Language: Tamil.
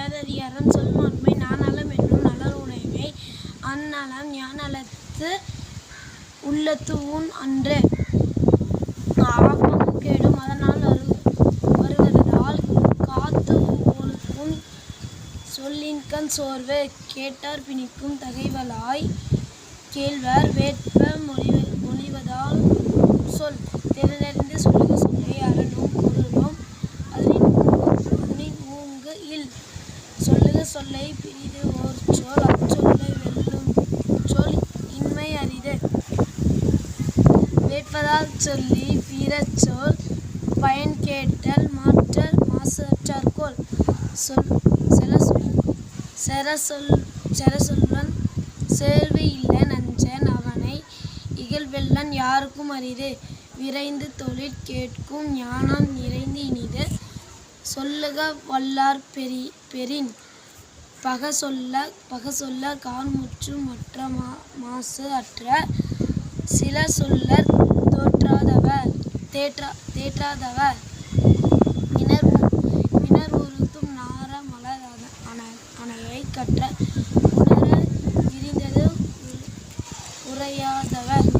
சேதரியாரம் சொல்வான்மை நாணலம் என்னும் உடைமை அந்நலம் ஞானலத்து உள்ளத்து ஊன் அன்று. ஆக்கமும் கேடும் அதனால் வரு வருவதால் காத்து ஒழுக்கும் சொல்லின்கண் சோர்வு. கேட்டார் பிணிக்கும் தகைவலாய் கேள்வர் வேட்ப மொழி மொழிவதால் சொல்லை பிரிது ஓர் சொல் அச்சொல்லை வெல்லும் சொல் இன்மை அரிது. வேட்பதால் சொல்லி பிறச் சொல் பயன் கேட்டல் மாற்றல் மாசற்றார்கோல் சொல் செல சொல் செர சொல் செர சொல்வன் சேர்வு இல்லை நஞ்சன் அவனை இகழ்வெல்லன் யாருக்கும் அரிது. விரைந்து தொழிற் கேட்கும் ஞானம் நிறைந்து இனிது. சொல்லுக வல்லார் பெரி பெறின் பக சொல்ல பக சொல்ல கான்முற்று மற்ற மா மாசு அற்ற சில சொல்லர் தோற்றாதவர் தேற்றா தேற்றாதவர் இனர் இனர் உறுத்தும் நார மலர் அன- அணையை கற்ற உணர விரிந்தது உ- உரையாதவர்